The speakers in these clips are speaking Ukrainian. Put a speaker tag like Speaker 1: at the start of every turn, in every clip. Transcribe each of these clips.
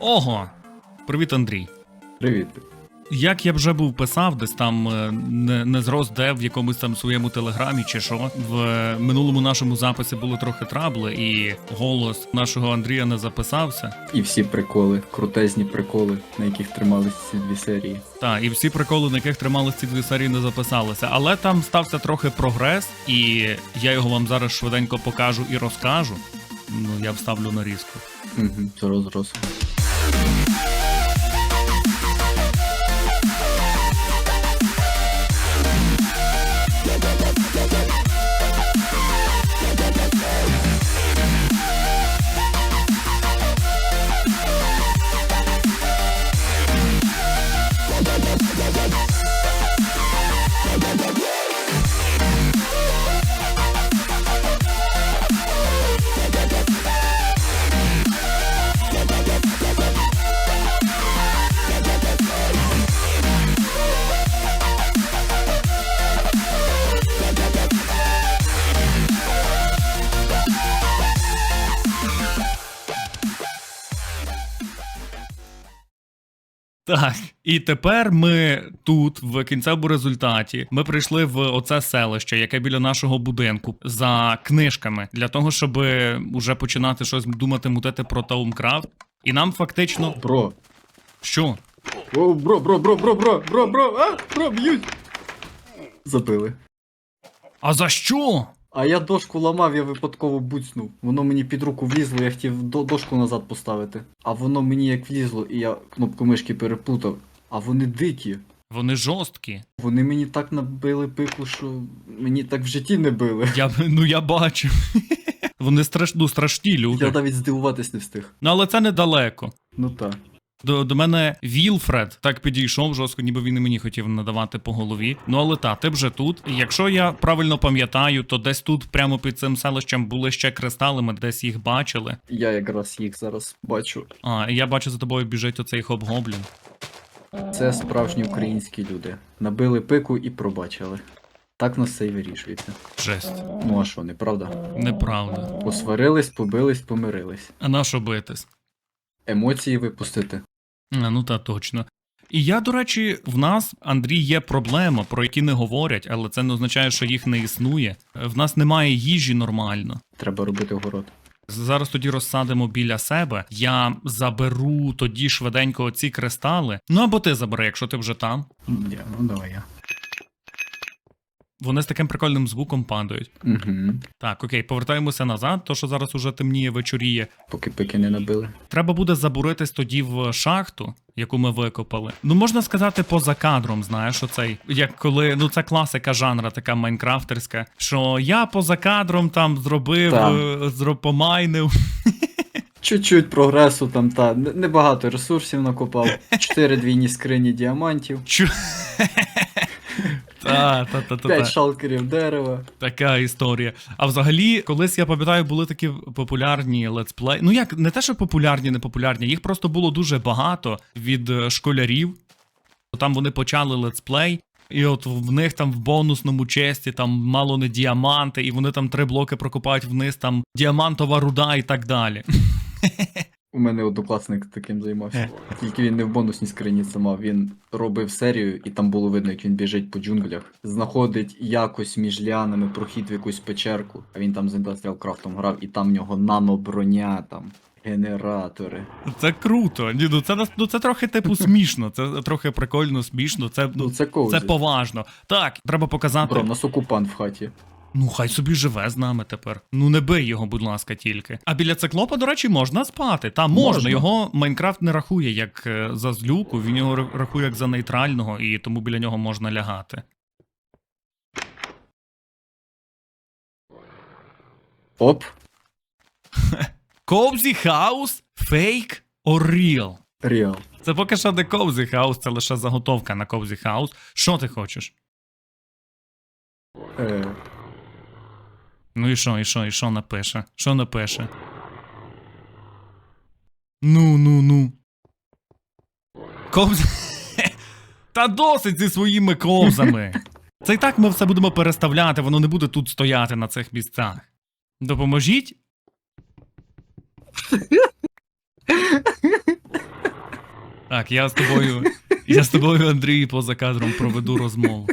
Speaker 1: Ого! Привіт, Андрій.
Speaker 2: Привіт.
Speaker 1: Як я вже був писав, десь там е, не, не зрос де в якомусь там своєму телеграмі чи що. В е, минулому нашому записі були трохи трабли, і голос нашого Андрія не записався.
Speaker 2: І всі приколи, крутезні приколи, на яких тримались ці дві серії.
Speaker 1: Та, і всі приколи, на яких тримали ці дві серії, не записалися. Але там стався трохи прогрес, і я його вам зараз швиденько покажу і розкажу. Ну, я вставлю нарізку.
Speaker 2: Угу, зараз зрос.
Speaker 1: Так, і тепер ми тут, в кінцевому результаті, ми прийшли в оце селище, яке біля нашого будинку, за книжками, для того, щоб уже починати щось думати, мутити про Таумкрафт. І нам фактично.
Speaker 2: Бро.
Speaker 1: Що?
Speaker 2: О, бро, бро, бро, бро, бро, бро, бро, а, бро, б'ють. Забили.
Speaker 1: А за що?
Speaker 2: А я дошку ламав, я випадково буцнув. Воно мені під руку влізло, я хотів до- дошку назад поставити. А воно мені як влізло, і я кнопку мишки переплутав. А вони дикі.
Speaker 1: Вони жорсткі.
Speaker 2: Вони мені так набили пику, що мені так в житті не били.
Speaker 1: Я ну я бачу. Вони страш, ну, страшні
Speaker 2: Я навіть здивуватись не встиг.
Speaker 1: Ну але це недалеко.
Speaker 2: Ну так.
Speaker 1: До, до мене Вілфред так підійшов жорстко, ніби він і мені хотів надавати по голові. Ну але та, ти вже тут. Якщо я правильно пам'ятаю, то десь тут, прямо під цим селищем, були ще кристали, ми десь їх бачили.
Speaker 2: Я якраз їх зараз бачу.
Speaker 1: А, я бачу за тобою біжить оцей хоб-гоблін.
Speaker 2: Це справжні українські люди. Набили пику і пробачили. Так нас це і вирішується.
Speaker 1: Жесть.
Speaker 2: Ну а що, неправда?
Speaker 1: Неправда.
Speaker 2: Посварились, побились, помирились.
Speaker 1: А на що битись?
Speaker 2: Емоції випустити.
Speaker 1: А, ну та точно. І я, до речі, в нас, Андрій, є проблема, про які не говорять, але це не означає, що їх не існує. В нас немає їжі нормально.
Speaker 2: Треба робити город.
Speaker 1: Зараз тоді розсадимо біля себе. Я заберу тоді швиденько ці кристали. Ну або ти забери, якщо ти вже там.
Speaker 2: Ну давай я.
Speaker 1: Вони з таким прикольним звуком падають.
Speaker 2: Угу.
Speaker 1: Так, окей, повертаємося назад, то що зараз уже темніє, вечоріє.
Speaker 2: Поки пики не набили.
Speaker 1: Треба буде забуритись тоді в шахту, яку ми викопали. Ну можна сказати, поза кадром, знаєш, оцей, як коли ну це класика жанра, така майнкрафтерська. Що я поза кадром там зробив, е, зро- помайнив.
Speaker 2: Чуть-чуть прогресу там та небагато ресурсів накопав. Чотири двійні скрині діамантів,
Speaker 1: Чу... Та, та, та, та,
Speaker 2: п'ять
Speaker 1: та.
Speaker 2: шалкерів дерева.
Speaker 1: Така історія. А взагалі, колись я пам'ятаю, були такі популярні летсплей. Ну як не те, що популярні, не популярні, їх просто було дуже багато від е, школярів. Там вони почали летсплей. І от в них там в бонусному честі там мало не діаманти, і вони там три блоки прокопають вниз, там діамантова руда і так далі.
Speaker 2: У мене однокласник таким займався. Тільки він не в бонусній скрині це мав. Він робив серію, і там було видно, як він біжить по джунглях, знаходить якось між ліанами прохід в якусь печерку. А він там з Industrial Craft грав, і там в нього наноброня, там генератори.
Speaker 1: Це круто. Ні, ну це ну це трохи типу смішно. Це трохи прикольно, смішно. Це
Speaker 2: Ну
Speaker 1: ну
Speaker 2: це
Speaker 1: це поважно. Так, треба показати.
Speaker 2: Бро, у нас окупант в хаті.
Speaker 1: Ну, хай собі живе з нами тепер. Ну не бий його, будь ласка, тільки. А біля циклопа, до речі, можна спати. Та можна.
Speaker 2: Можна.
Speaker 1: Його Майнкрафт не рахує як е, за злюку, він його рахує як за нейтрального, і тому біля нього можна лягати.
Speaker 2: Оп,
Speaker 1: House? Fake or real?
Speaker 2: реал.
Speaker 1: Це поки що не Cozy House, це лише заготовка на Cozy House. Що ти хочеш?
Speaker 2: Е,
Speaker 1: Ну і що, і що, і що напише? Що напише? Ну, ну, ну. Ковз. Та досить зі своїми ковзами. Це і так ми все будемо переставляти, воно не буде тут стояти на цих місцях. Допоможіть? Так, я з тобою. Я з тобою, Андрій, поза кадром проведу розмову.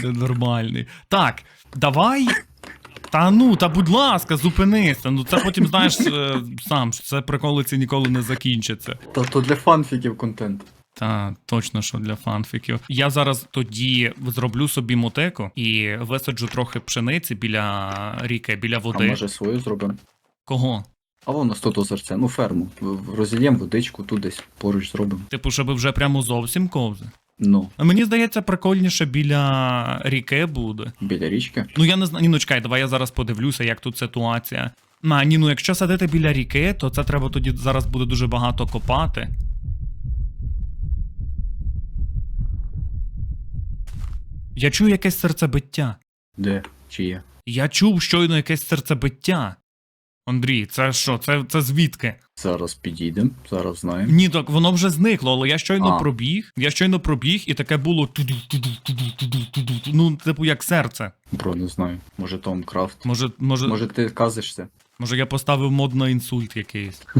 Speaker 1: Ти нормальний. Так, давай. Та ну, та будь ласка, зупинися. Ну це потім знаєш е, сам, що це приколиці ніколи не закінчиться.
Speaker 2: Та то для фанфіків контент.
Speaker 1: Та точно, що для фанфіків. Я зараз тоді зроблю собі мотеку і висаджу трохи пшениці біля ріки, біля води.
Speaker 2: А може свою зробимо?
Speaker 1: Кого?
Speaker 2: А воно з тут озерця, ну ферму. В- водичку, тут десь поруч зробимо.
Speaker 1: Типу, щоб вже прямо зовсім ковзи.
Speaker 2: Ну,
Speaker 1: А мені здається, прикольніше біля ріки буде.
Speaker 2: біля річки.
Speaker 1: Ну я не знаю. Ні, ну чекай, давай я зараз подивлюся, як тут ситуація. А, ні, ну якщо садити біля ріки, то це треба тоді зараз буде дуже багато копати. Я чую якесь серцебиття.
Speaker 2: Де? Чи є?
Speaker 1: Я чув щойно якесь серцебиття. Андрій, це що? Це, це звідки?
Speaker 2: Зараз підійдемо, зараз знаємо.
Speaker 1: Ні, так воно вже зникло, але я щойно
Speaker 2: А.
Speaker 1: пробіг. Я щойно пробіг, і таке було туду, туду, туду, туду, туду. Ну, типу, як серце.
Speaker 2: Бро, не знаю. Може Том Крафт.
Speaker 1: Може, може, може,
Speaker 2: Може ти казишся?
Speaker 1: я поставив мод на інсульт якийсь.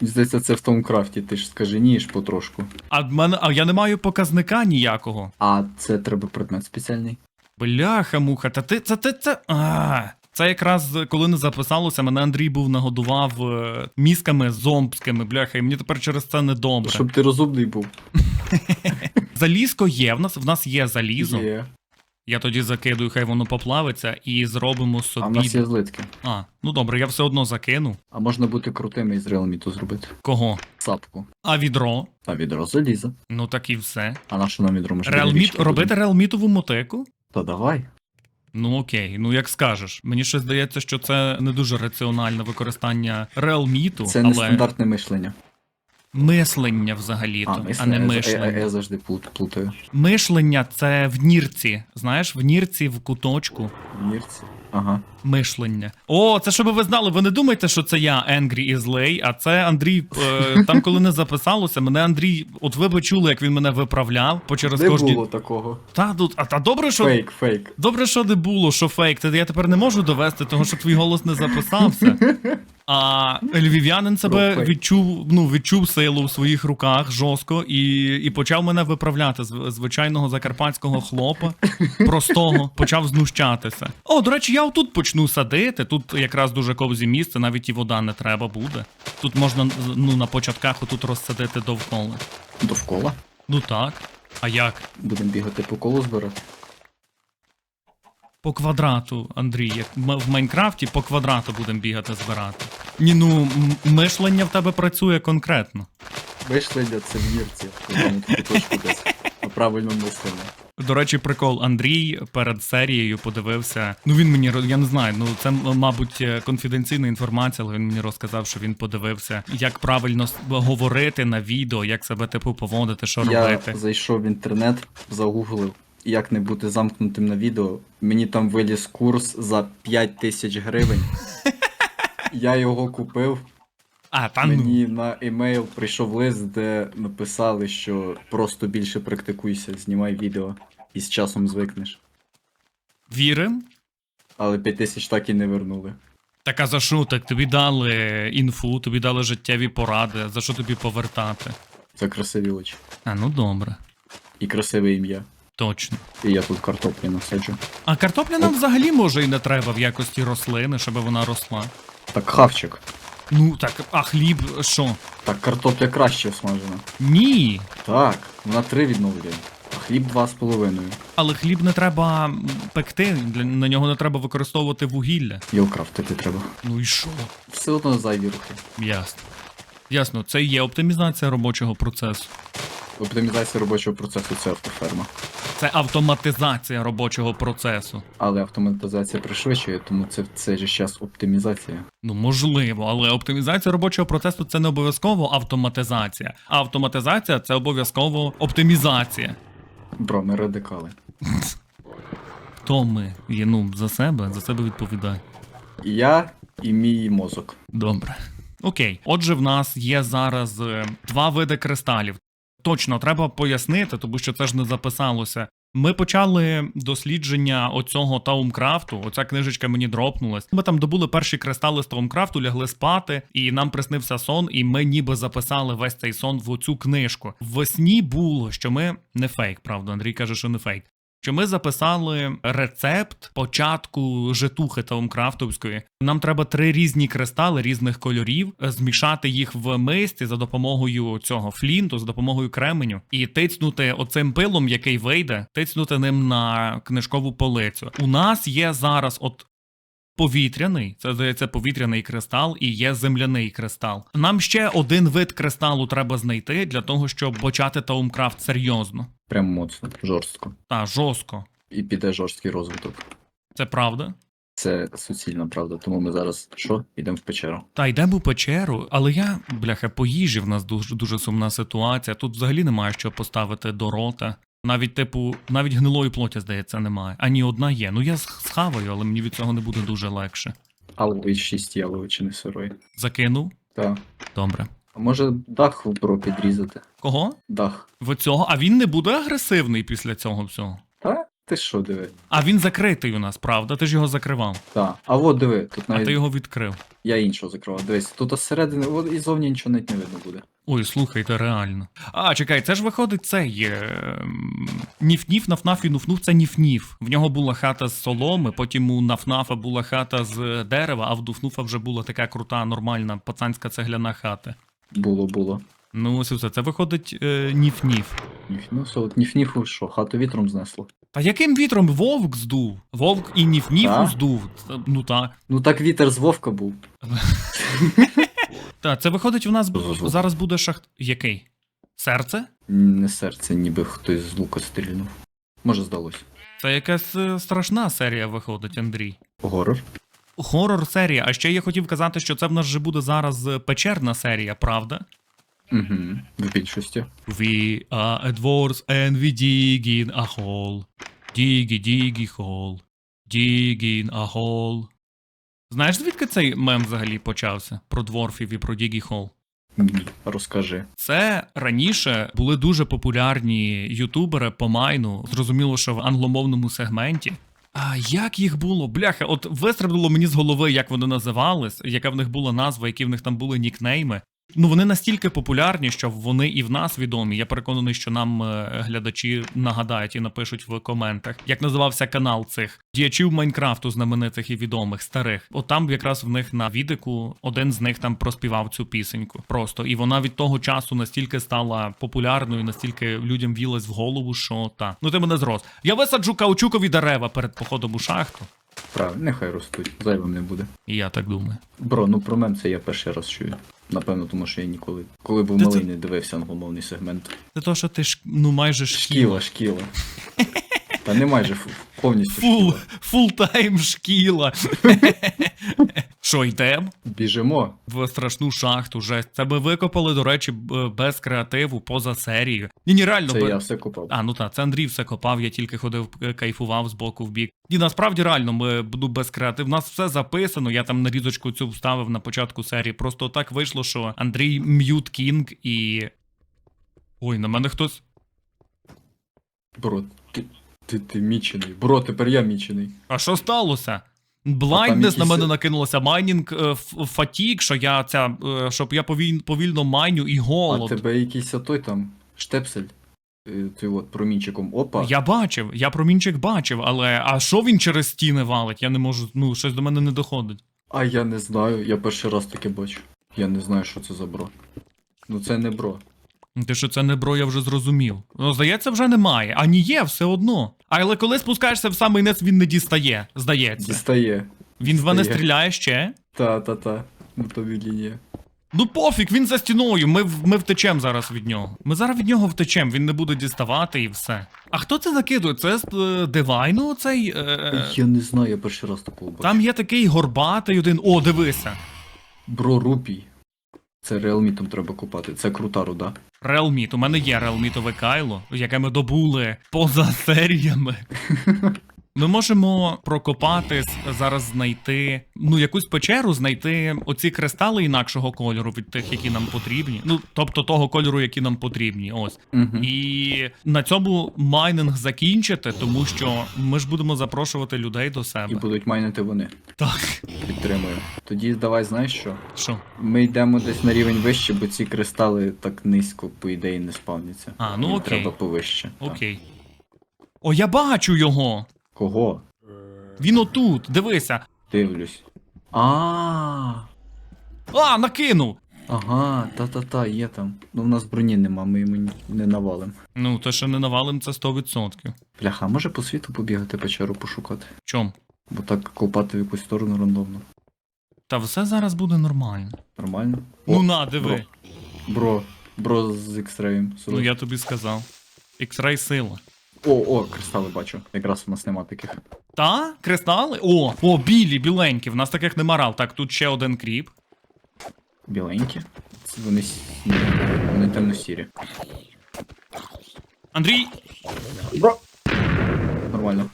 Speaker 2: Мені здається, це в Том Крафті, ти ж скаженієш потрошку.
Speaker 1: А в мене, а я не маю показника ніякого.
Speaker 2: А це треба предмет спеціальний.
Speaker 1: Бляха, муха, та ти це ти це. А, це якраз коли не записалося, мене Андрій був нагодував е, мізками зомбськими, бляха, і мені тепер через це недобре.
Speaker 2: Щоб ти розумний був.
Speaker 1: Залізко є, в нас в нас є залізо.
Speaker 2: Є.
Speaker 1: Я тоді закидую, хай воно поплавиться, і зробимо собі.
Speaker 2: А в нас є злитки.
Speaker 1: А, ну добре, я все одно закину.
Speaker 2: А можна бути крутими і з реалміту зробити.
Speaker 1: Кого?
Speaker 2: Сапку.
Speaker 1: А відро?
Speaker 2: А відро заліза.
Speaker 1: Ну так і все.
Speaker 2: А на що нам відро? Біля
Speaker 1: Реалміт, робити реалмітову мотеку?
Speaker 2: Та давай.
Speaker 1: Ну окей, ну як скажеш. Мені ще здається, що це не дуже раціональне використання реалміту,
Speaker 2: Це
Speaker 1: але
Speaker 2: не стандартне мислення.
Speaker 1: взагалі-то,
Speaker 2: А,
Speaker 1: а, не
Speaker 2: Я- Я,
Speaker 1: мишлення.
Speaker 2: я, я завжди плут- плутаю.
Speaker 1: Мишлення це в нірці. Знаєш, в нірці в куточку.
Speaker 2: В Мірці. Ага.
Speaker 1: Мишлення. О, це щоб ви знали. Ви не думайте, що це я Angry і злий, а це Андрій. Е, там, коли не записалося, мене Андрій. От ви би чули, як він мене виправляв по через
Speaker 2: Не
Speaker 1: кожні.
Speaker 2: було такого.
Speaker 1: Та тут, а та добре, що
Speaker 2: Фейк, фейк.
Speaker 1: добре, що не було, що фейк. Та я тепер не можу довести, того, що твій голос не записався. А львів'янин себе відчув, ну, відчув силу в своїх руках жорстко і, і почав мене виправляти з звичайного закарпатського хлопа, простого, почав знущатися. О, до речі, я отут почну садити. Тут якраз дуже ковзі місце, навіть і вода не треба буде. Тут можна ну, на початках отут розсадити довкола.
Speaker 2: Довкола.
Speaker 1: Ну так. А як?
Speaker 2: Будемо бігати по колу збирати.
Speaker 1: По квадрату, Андрій, як в Майнкрафті по квадрату будемо бігати збирати. Ні, ну мишлення в тебе працює конкретно.
Speaker 2: Мишлення це в мірці. На правильному.
Speaker 1: До речі, прикол Андрій перед серією подивився. Ну він мені я не знаю. Ну це мабуть е, конфіденційна інформація, але він мені розказав, що він подивився, як правильно говорити на відео, як себе типу поводити, що
Speaker 2: Я
Speaker 1: робити.
Speaker 2: зайшов в інтернет, загуглив, як не бути замкнутим на відео. Мені там виліз курс за 5 тисяч гривень. Я його купив.
Speaker 1: А та ну
Speaker 2: Мені на емейл прийшов лист, де написали, що просто більше практикуйся, знімай відео і з часом звикнеш.
Speaker 1: вірим.
Speaker 2: Але 5 тисяч так і не вернули.
Speaker 1: Так а за що так? Тобі дали інфу, тобі дали життєві поради. За що тобі повертати?
Speaker 2: Це красиві очі.
Speaker 1: А ну добре,
Speaker 2: І красиве ім'я.
Speaker 1: Точно.
Speaker 2: І я тут картоплі насаджу.
Speaker 1: А картопля нам взагалі може і не треба в якості рослини, щоб вона росла.
Speaker 2: Так, хавчик.
Speaker 1: Ну так, а хліб що?
Speaker 2: Так, картопля краще смажена.
Speaker 1: Ні.
Speaker 2: Так, вона 3 відновлює. А хліб 2,5.
Speaker 1: Але хліб не треба пекти, для, на нього не треба використовувати вугілля.
Speaker 2: Його крафтити треба.
Speaker 1: Ну і що?
Speaker 2: Все одно зайві рухи.
Speaker 1: Ясно. Ясно, це і є оптимізація робочого процесу.
Speaker 2: Оптимізація робочого процесу це автоферма.
Speaker 1: Це автоматизація робочого процесу.
Speaker 2: Але автоматизація пришвидшує, тому це в цей же час оптимізація.
Speaker 1: Ну, можливо, але оптимізація робочого процесу це не обов'язково автоматизація. А автоматизація це обов'язково оптимізація.
Speaker 2: Бро, ми радикали.
Speaker 1: Хто ми? Є, ну, за себе, за себе відповідай.
Speaker 2: Я, і мій мозок.
Speaker 1: Добре. Окей. Отже, в нас є зараз е, два види кристалів. Точно, треба пояснити, тому що це ж не записалося. Ми почали дослідження оцього Таумкрафту. Оця книжечка мені дропнулась. Ми там добули перші кристали з Таумкрафту, лягли спати, і нам приснився сон, і ми ніби записали весь цей сон в оцю книжку. В сні було, що ми не фейк, правда. Андрій каже, що не фейк. Що ми записали рецепт початку житухи Таумкрафтовської. Нам треба три різні кристали різних кольорів, е, змішати їх в мисці за допомогою цього флінту, за допомогою кременю, і тицнути оцим пилом, який вийде, тицнути ним на книжкову полицю. У нас є зараз от. Повітряний, це здається повітряний кристал і є земляний кристал. Нам ще один вид кристалу треба знайти для того, щоб почати Таумкрафт серйозно
Speaker 2: Прям моцно, жорстко.
Speaker 1: та жорстко.
Speaker 2: І піде жорсткий розвиток.
Speaker 1: Це правда.
Speaker 2: Це суцільна правда. Тому ми зараз що? Йдемо в печеру.
Speaker 1: Та йдемо у печеру, але я, бляха, по їжі в нас дуже, дуже сумна ситуація. Тут взагалі немає що поставити до рота. Навіть, типу, навіть гнилої плоті, здається, немає. Ані одна є. Ну я сх- схаваю, але мені від цього не буде дуже легше.
Speaker 2: Аловий 6 яловичини сирої.
Speaker 1: Закинув?
Speaker 2: Так.
Speaker 1: Добре.
Speaker 2: А може дах про підрізати?
Speaker 1: Кого?
Speaker 2: Дах.
Speaker 1: В цього? А він не буде агресивний після цього всього.
Speaker 2: Та? Ти що диви?
Speaker 1: А він закритий у нас, правда? Ти ж його закривав.
Speaker 2: Так. А от диви, тут
Speaker 1: А ти його відкрив.
Speaker 2: я іншого закривав. Дивись, тут зсередини, от і зовні нічого навіть не видно буде.
Speaker 1: Ой, слухайте, реально. А, чекай, це ж виходить цей. ем, Ніф-ніф, нафнаф і нуфнув це ніф-ніф. В нього була хата з соломи, потім у нафнафа була хата з дерева, а в дуфнуфа вже була така крута, нормальна пацанська цегляна хата.
Speaker 2: Було, було.
Speaker 1: Ну, ось і все. Це виходить е, ніф-ніф.
Speaker 2: Ніф, ну все, от ніф-ніфу що, хату вітром знесло.
Speaker 1: Та яким вітром вовк здув? Вовк і ніф-ніфу здув. Це- Ну так.
Speaker 2: Ну так вітер з вовка був.
Speaker 1: Так, це виходить, у нас зараз буде шахт. Який? Серце?
Speaker 2: Не серце, ніби хтось з лука стрільнув. Може здалось.
Speaker 1: Це якась е, страшна серія виходить, Андрій.
Speaker 2: Горор.
Speaker 1: Хорор серія. А ще я хотів казати, що це в нас вже буде зараз е, печерна серія, правда?
Speaker 2: Угу. В більшості.
Speaker 1: We are dwarves and we dig in a hole. Diggy, diggy hole. Dig in a hole. Знаєш, звідки цей мем взагалі почався? Про дворфів і про Дігі
Speaker 2: Хол? Розкажи.
Speaker 1: Це раніше були дуже популярні ютубери по майну, зрозуміло, що в англомовному сегменті. А як їх було? Бляха, от вистрибнуло мені з голови, як вони називались, яка в них була назва, які в них там були нікнейми. Ну вони настільки популярні, що вони і в нас відомі. Я переконаний, що нам е, глядачі нагадають і напишуть в коментах, як називався канал цих діячів Майнкрафту, знаменитих і відомих, старих. От там якраз в них на відику один з них там проспівав цю пісеньку. Просто і вона від того часу настільки стала популярною, настільки людям вілась в голову, що та ну ти мене зрос. Я висаджу каучукові дерева перед походом у шахту.
Speaker 2: Правильно, нехай ростуть. Зайвим не буде.
Speaker 1: І я так думаю.
Speaker 2: Бро, ну про мем це я перший раз чую. Напевно, тому що я ніколи. Коли був
Speaker 1: Та
Speaker 2: малий,
Speaker 1: це-
Speaker 2: не дивився англомовний сегмент.
Speaker 1: Це то, що ти ж ну майже шкіла.
Speaker 2: Шкіла, шкіла. Та не майже фу- повністю
Speaker 1: Фул,
Speaker 2: шкіла.
Speaker 1: фултайм шкіла. Що, йдем?
Speaker 2: Біжимо.
Speaker 1: В страшну шахту, жесть. Це ми викопали, до речі, без креативу, поза серією. Ні, ні, реально.
Speaker 2: Це
Speaker 1: бе-
Speaker 2: я все копав.
Speaker 1: А, ну так, це Андрій все копав, я тільки ходив, е, кайфував з боку в бік. І насправді реально, ми буду без креатив. У нас все записано. Я там нарізочку цю вставив на початку серії. Просто так вийшло, що Андрій М'ют Кінг і. Ой, на мене хтось.
Speaker 2: Бро, ти, ти, ти мічений. Бро, тепер я мічений.
Speaker 1: А що сталося? Блайнднес на мене накинулося, майнінг е, ф- фатік, що я ця, е, щоб я повіль, повільно майню і
Speaker 2: А
Speaker 1: голод.
Speaker 2: тебе якийсь отой там штепсель. е, Ти от промінчиком. Опа.
Speaker 1: Я бачив, я промінчик бачив, але а що він через стіни валить? Я не можу, ну, щось до мене не доходить.
Speaker 2: А я не знаю, я перший раз таке бачу. Я не знаю, що це за бро. Ну це не бро.
Speaker 1: Те, що це не бро, я вже зрозумів. Ну, здається, вже немає. А ні є, все одно. Але коли спускаєшся в самий низ, він не дістає, здається.
Speaker 2: Дістає.
Speaker 1: Він в мене
Speaker 2: дістає.
Speaker 1: стріляє ще.
Speaker 2: Та-та-та. Ну тобі лінія.
Speaker 1: Ну пофіг, він за стіною. Ми, в- ми втечем зараз від нього. Ми зараз від нього втечем, він не буде діставати і все. А хто це закидує? Це з е, Дивайну цей. Е,
Speaker 2: Я не знаю, я перший раз такого бачу.
Speaker 1: там є такий горбатий один. О, дивися.
Speaker 2: Бро рупій. Це реалмітом треба купати. Це крута руда.
Speaker 1: Реалміт. У мене є реалмітове кайло, яке ми добули поза серіями. Ми можемо прокопатись, зараз знайти ну якусь печеру, знайти оці кристали інакшого кольору від тих, які нам потрібні. Ну тобто того кольору, які нам потрібні. Ось
Speaker 2: Угу.
Speaker 1: і на цьому майнинг закінчити, тому що ми ж будемо запрошувати людей до себе.
Speaker 2: І будуть майнити вони.
Speaker 1: Так,
Speaker 2: Підтримую. Тоді давай, знаєш що?
Speaker 1: що?
Speaker 2: Ми йдемо десь на рівень вище, бо ці кристали так низько, по ідеї, не спавняться.
Speaker 1: А, ну
Speaker 2: Їм
Speaker 1: окей.
Speaker 2: Треба повище. Так.
Speaker 1: О, я бачу його!
Speaker 2: Кого?
Speaker 1: Він отут, дивися.
Speaker 2: Дивлюсь. А.
Speaker 1: А, накинув!
Speaker 2: Ага, та-та-та, є там. Ну в нас броні нема, ми йому не навалим.
Speaker 1: Ну, то що не навалим, це 100%.
Speaker 2: Бляха, може по світу побігати печеру пошукати?
Speaker 1: Чом?
Speaker 2: Бо так копати в якусь сторону рандомно.
Speaker 1: Та все зараз буде нормально.
Speaker 2: Нормально?
Speaker 1: Ну на, диви.
Speaker 2: Бро, бро з X-Ray.
Speaker 1: Ну я тобі сказав. X-Ray сила.
Speaker 2: О, о, кристали бачу. Якраз у нас нема таких.
Speaker 1: Та? Кристали? О, о, білі, біленькі. В нас таких нема рал. Так, тут ще один кріп.
Speaker 2: Біленькі. Це Вони, с- вони темно-сірі.
Speaker 1: Андрій
Speaker 2: Бро! Нормально.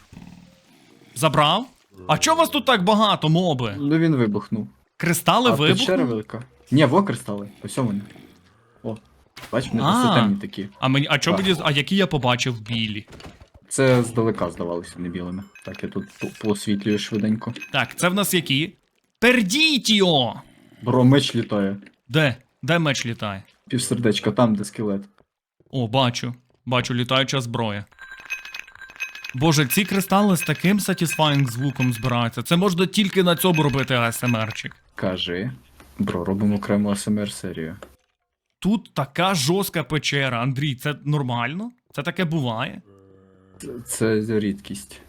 Speaker 1: забрав? А чого вас тут так багато, моби?
Speaker 2: Ну він вибухнув.
Speaker 1: Кристали
Speaker 2: а печера
Speaker 1: вибухнули?
Speaker 2: велика. Ні, во кристали. Ось вони. О. Бач, вони
Speaker 1: А.
Speaker 2: просто темні такі.
Speaker 1: А мені, а
Speaker 2: Так.
Speaker 1: мені, а які я побачив білі?
Speaker 2: Це здалека здавалося не білими. Так, я тут по- поосвітлюю швиденько.
Speaker 1: Так, це в нас які? Пердітіо!
Speaker 2: Бро, меч літає.
Speaker 1: Де? Де меч літає?
Speaker 2: Півсердечка, там, де скелет.
Speaker 1: О, бачу. Бачу, літаюча зброя. Боже, ці кристали з таким satisfying звуком збираються. Це можна тільки на цьому робити АСМРчик.
Speaker 2: Кажи. Бро, робимо окрему АСМР серію.
Speaker 1: Тут така жорстка печера, Андрій, це нормально? Це таке буває?
Speaker 2: Це, рідкість.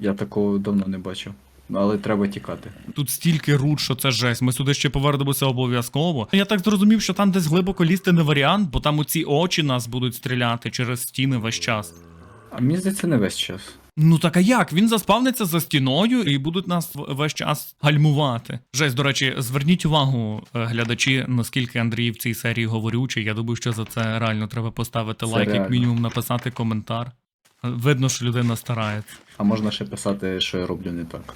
Speaker 2: Я такого давно не бачив. Але треба тікати.
Speaker 1: Тут стільки руд, що це жесть. Ми сюди ще повернемося обов'язково. Я так зрозумів, що там десь глибоко лізти не варіант, бо там оці очі нас будуть стріляти через стіни весь час.
Speaker 2: А мені здається, не весь час.
Speaker 1: Ну так а як? Він заспавниться за стіною і будуть нас весь час гальмувати. Жесть, до речі, зверніть увагу, е, глядачі, наскільки Андрій в цій серії говорючий. Я думаю, що за це реально треба поставити
Speaker 2: Це
Speaker 1: лайк, як мінімум написати коментар. Видно, що людина старається.
Speaker 2: А можна ще писати, що я роблю не так.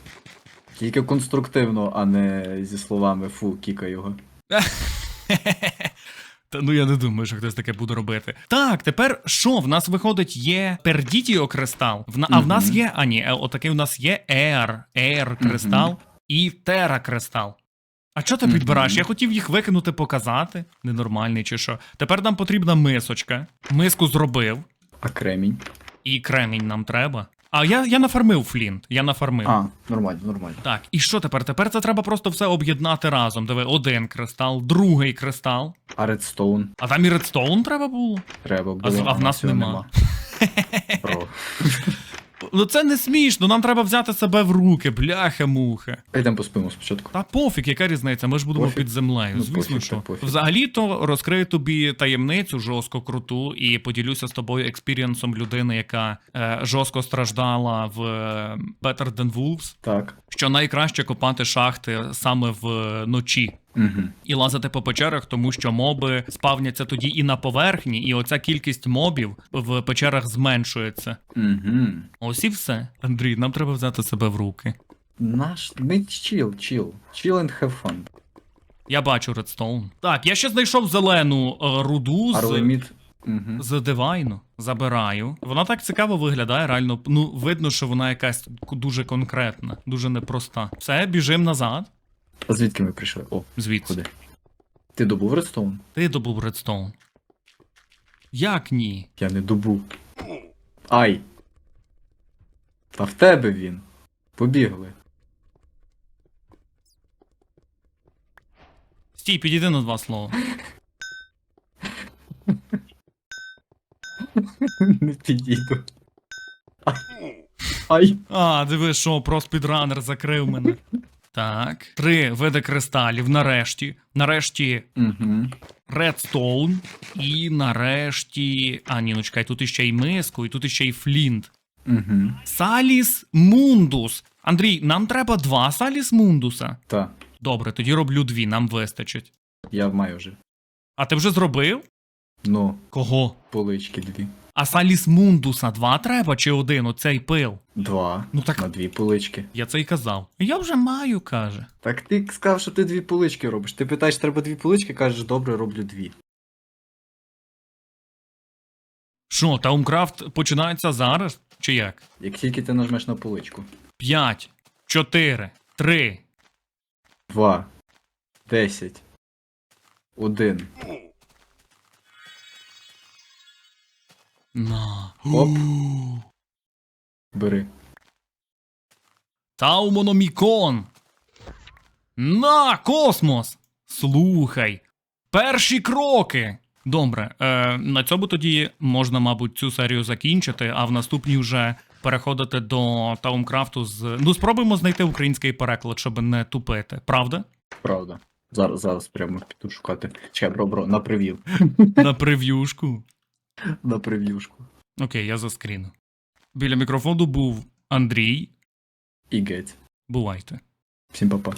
Speaker 2: Тільки конструктивно, а не зі словами фу, кіка його.
Speaker 1: Та ну я не думаю, що хтось таке буде робити. Так, тепер що? В нас виходить є Пердітіо кристал. В. А в нас є. А ні, е, отакий у нас є Air, Air кристал і Terra кристал. А що ти підбираєш? Я хотів їх викинути, показати. Ненормальний чи що. Тепер нам потрібна мисочка. Миску зробив,
Speaker 2: А кремінь.
Speaker 1: і кремінь нам треба. А я, я нафармив флінт. Я нафармив.
Speaker 2: А, нормально, нормально.
Speaker 1: Так, і що тепер? Тепер це треба просто все об'єднати разом. Диви, один кристал, другий кристал.
Speaker 2: А редстоун
Speaker 1: А там і редстоун треба було.
Speaker 2: треба було.
Speaker 1: А, а в нас нема.
Speaker 2: нема.
Speaker 1: Ну це не смішно, нам треба взяти себе в руки, бляха-муха.
Speaker 2: Йдемо поспимо спочатку.
Speaker 1: Та пофіг, яка різниця, ми ж будемо
Speaker 2: Пофіг.
Speaker 1: під землею.
Speaker 2: Ну,
Speaker 1: Звісно,
Speaker 2: пофіг,
Speaker 1: що.
Speaker 2: так пофіг.
Speaker 1: Взагалі-то розкрию тобі таємницю жорстко круту і поділюся з тобою експірієнсом людини, яка е, жорстко страждала в е, Better Than Wolves,
Speaker 2: Так.
Speaker 1: що найкраще копати шахти саме вночі.
Speaker 2: Угу.
Speaker 1: І лазити по печерах, тому що моби спавняться тоді і на поверхні, і оця кількість мобів в печерах зменшується.
Speaker 2: Угу.
Speaker 1: Ось і все. Андрій, нам треба взяти себе в руки.
Speaker 2: Наш. Ми чіл, чіл. Chill and have fun.
Speaker 1: Я бачу редстоун. Так, я ще знайшов зелену е, руду з,
Speaker 2: Арлеміт. Угу.
Speaker 1: з дивайну. Забираю. Вона так цікаво виглядає, реально. Ну, видно, що вона якась дуже конкретна, дуже непроста. Все, біжим назад.
Speaker 2: А звідки ми прийшли? О,
Speaker 1: Звідси.
Speaker 2: куди? Ти добув редстоун?
Speaker 1: Ти добув редстоун. Як ні?
Speaker 2: Я не добув. Ай! Та в тебе він. Побігли.
Speaker 1: Стій, підійди на два слова.
Speaker 2: Не підійду. Ай. Ай.
Speaker 1: А, диви, що, про спідранер закрив мене. Так. Три види кристалів, нарешті. Нарешті
Speaker 2: Угу.
Speaker 1: редстоун. І нарешті. А, ні, ну чекай, тут іще й миску, і тут іще й флінт.
Speaker 2: Угу.
Speaker 1: Саліс Мундус. Андрій, нам треба два Саліс Мундуса.
Speaker 2: Та,
Speaker 1: Добре, тоді роблю дві, нам вистачить.
Speaker 2: я маю вже.
Speaker 1: А ти вже зробив?
Speaker 2: Ну,
Speaker 1: Кого?
Speaker 2: полички дві.
Speaker 1: А Саліс Мундуса два треба чи один? Оцей пил.
Speaker 2: Два.
Speaker 1: Ну так
Speaker 2: На дві полички.
Speaker 1: я це й казав. Я вже маю, каже.
Speaker 2: Так ти сказав, що ти дві полички робиш. Ти питаєш, треба дві полички, кажеш, добре, роблю дві.
Speaker 1: Що, Таумкрафт починається зараз? Чи як?
Speaker 2: Як тільки ти нажмеш на поличку.
Speaker 1: П'ять, чотири, три.
Speaker 2: Два. Десять. Один.
Speaker 1: На.
Speaker 2: Оп. Бери.
Speaker 1: Таумономікон. На, космос! Слухай. Перші кроки. Добре, е, на цьому тоді можна, мабуть, цю серію закінчити, а в наступній вже переходити до Таумкрафту з. Ну, спробуємо знайти український переклад, щоб не тупити, правда?
Speaker 2: Правда. Зараз, зараз прямо піду шукати. Чекай, бро, бро, на прев'ю.
Speaker 1: На прев'юшку.
Speaker 2: На прев'юшку.
Speaker 1: Окей, я заскріну. Біля мікрофону був Андрій.
Speaker 2: І геть.
Speaker 1: Бувайте.
Speaker 2: Всім па-па.